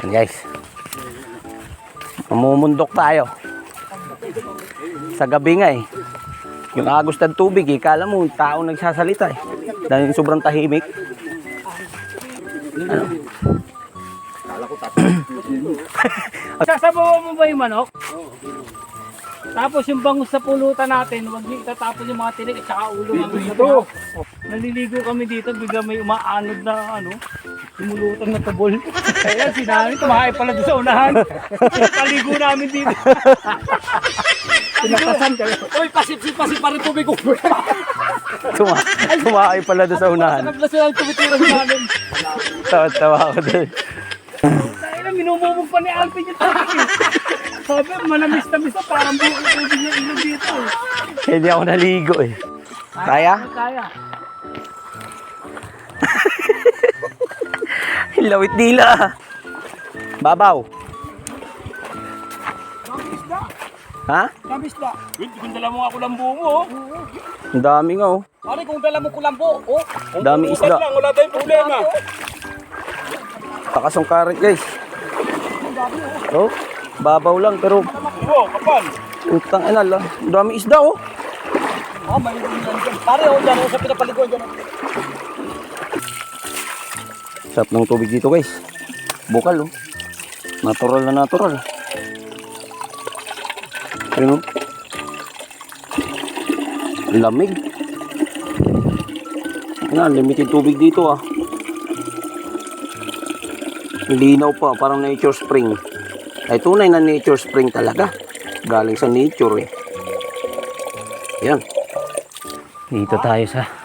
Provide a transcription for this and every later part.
Yan guys. Mamumundok tayo. Sa gabi nga eh. Yung agos ng tubig eh. Kala mo, tao nagsasalita eh. Dahil sobrang tahimik. Sasabawan mo ba yung manok? Tapos yung bangus sa pulutan natin, huwag niyo itatapon yung mga tinik at saka ulo namin dito. Naliligo kami dito, bigla may umaanod na ano, lumulutang na tabol. Kaya si namin, kumahay pala doon sa unahan. Paligo namin dito. Pinakasan kayo. Uy, pasip-sip-pasip pa rin tubig ko. Tuma tumakay pala doon sa unahan. Naglas na lang tumitira sa namin. Tawa-tawa ako doon. Kaya na, minumumog pa ni Alvin yung tubig. eh. Sabi, manamis-tamis na parang buong tubig ng ilog dito. Hindi ako naligo eh. Kaya? Kaya. Lawit dila. Babaw. Ha? Tamis na. Wait, kung dala mo ako lang buo mo. oh. Ang dami nga oh. Pare, kung dala mo kulambo, oh. Ang dami isda. lang, wala tayong problema. Takas ang karet guys. Oh, babaw lang pero Oo, kapal. utang ina lang. Ang dami isda oh. Ah, may yan dyan. Pare, oh, dyan, oh, sa pinapaliguan dyan. oh. Sarap ng tubig dito guys. Bukal oh. Natural na natural. Ayun oh. Lamig. Yan, limited tubig dito ah. Linaw pa, parang nature spring. Ay, tunay na nature spring talaga. Galing sa nature eh. Yan. Dito tayo sa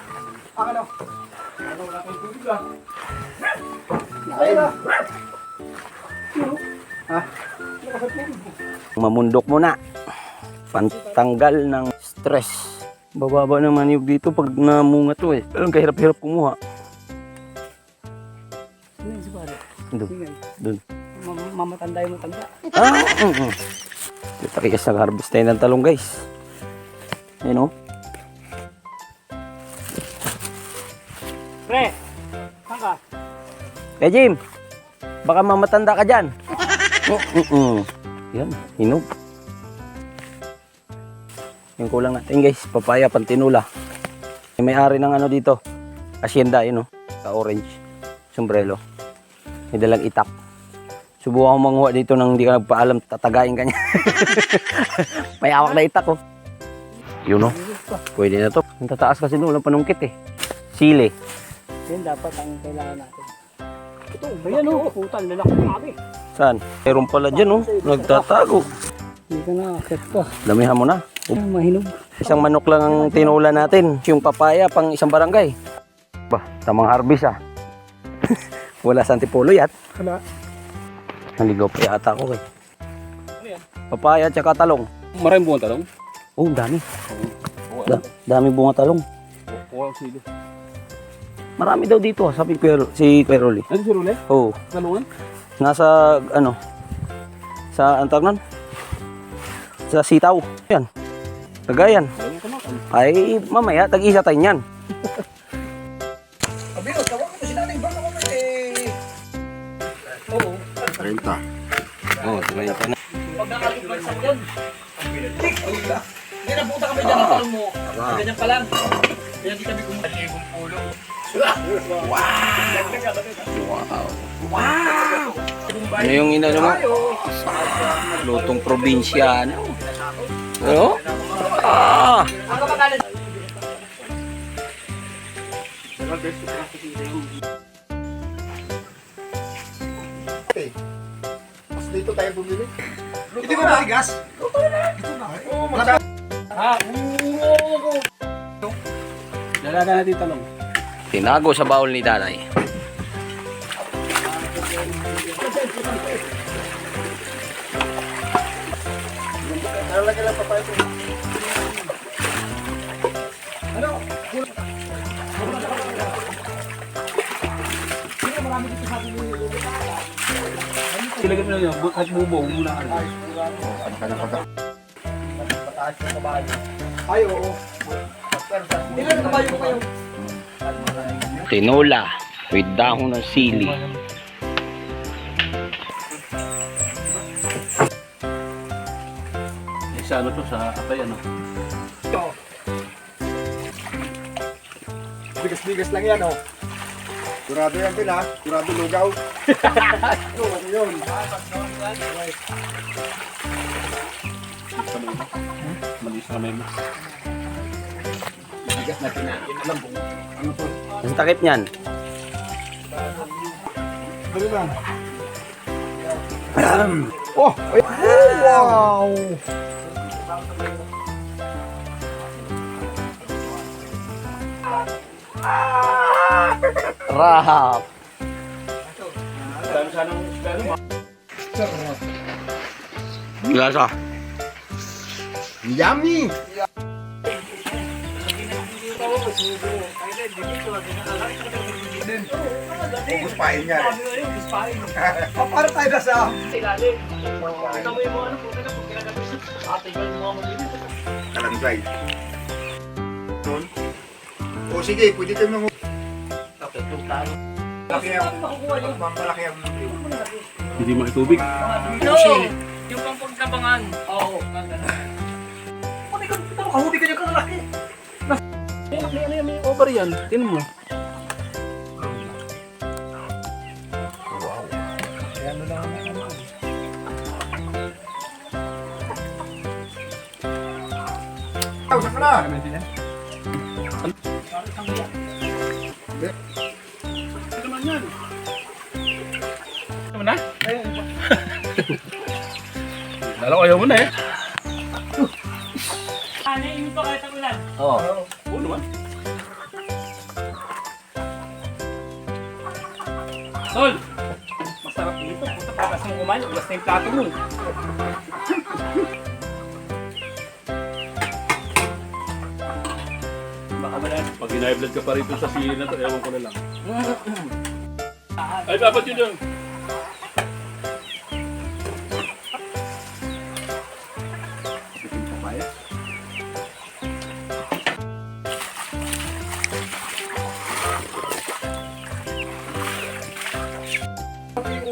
mamundok muna. Pantanggal ng stress. Bababa naman yung dito pag namunga to eh. Ang kahirap-hirap kumuha. Ano si pare? Doon. Doon. Mam- Mamatanda yung matanda. Ah, mm -mm. Dito kayo sa harvest tayo ng talong guys. Ayun oh. Pre, saan ka? Eh Jim, baka mamatanda ka dyan. Mm -mm. Yan, hinog. Yung kulang natin guys, papaya, pantinula. May may-ari ng ano dito. Asyenda, yun oh. Sa orange. Sombrero. May dalang itak. Subukan ko manguha dito nang hindi ka nagpaalam, tatagayin ka niya. may awak na itak oh. Yun oh. Pwede na to. Ang tataas kasi nung walang panungkit eh. Sili. Yan dapat ang kailangan natin. Ito, ayan o, putan, lalaki ng kami. Saan? Meron pala dyan oh. Nagtatago. Hindi ka na, akit pa. Damihan mo na. Ay, mahinog. Isang manok lang ang tinula natin. Yung papaya pang isang barangay. Bah, tamang harvest ah. Wala sa antipolo yat. Hala. Naligaw pa yata ako eh. Papaya tsaka talong. Maraming buwan talong. Oh, dami. Da, dami bunga talong. Wow, silo. Marami daw dito ah, sabi Pero, si Peroli. Ano si Rule? Oh, Talungan? nasa ano? Sa ang tawag nun? Sa sitaw. Yan. Tagayan. Ay, mamaya, tag-isa tayo niyan. Sabi, oh, tawag ko si nanay. Baka mo eh. Oo. 30. Oh, 30 na. Pag nakakipagsak yan. Hindi na puta kami dyan ang talong mo. Ganyan pa lang. Kaya di kami kumaligong pulo. Ano yung inano mo? Lutong probinsyano. Ano? Ah! Dito tayo bumili. Hindi mo matigas? Ah, oo. Dala na natin talong. Tinago sa baul ni Danay. Silagay mo na yun, at bubong muna. Ay, oo. Ilan na kayo kayo? tinola with dahon ng sili sa ano to sa atay ano bigas-bigas lang yan oh Kurado yan din ha, kurado lugaw. Ito, yun? Malis na may mas. Bigas na kinain. Alam kung ano to. Ang takip niyan. Ano ba? Oh! Ay, oh, wow! Rap. Yummy! Ubus pain nga. Para tayo na sa... Ilalim. Kita mo yung mga ano, mga malinis. Kalanggay. Doon. O sige, pwede kayo nang... Okay, itong talo. Malaki ang... Malaki ang... Hindi makitubig. No! Yung pang pagkabangan. Oo. Pati ka, ito, kahuli ka niya kalalaki. May ano yan, may over yan. Tinan mo. Tawag ka na! Ano na? Lalo ayaw mo na eh. Ano yung ito kahit ang ulan? Oo. Oo naman. Sol! Masarap dito. Puta, patas mong kumain. Ulas na yung plato mo. Baka ba yan? Pag high blood ka pa rito sa sili na to, ewan ko na lang. Ay, dapat yun yung...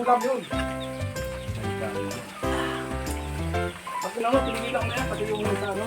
ulam yun. Pag naman, pinigilan ko na yan. Pati yung sa ano.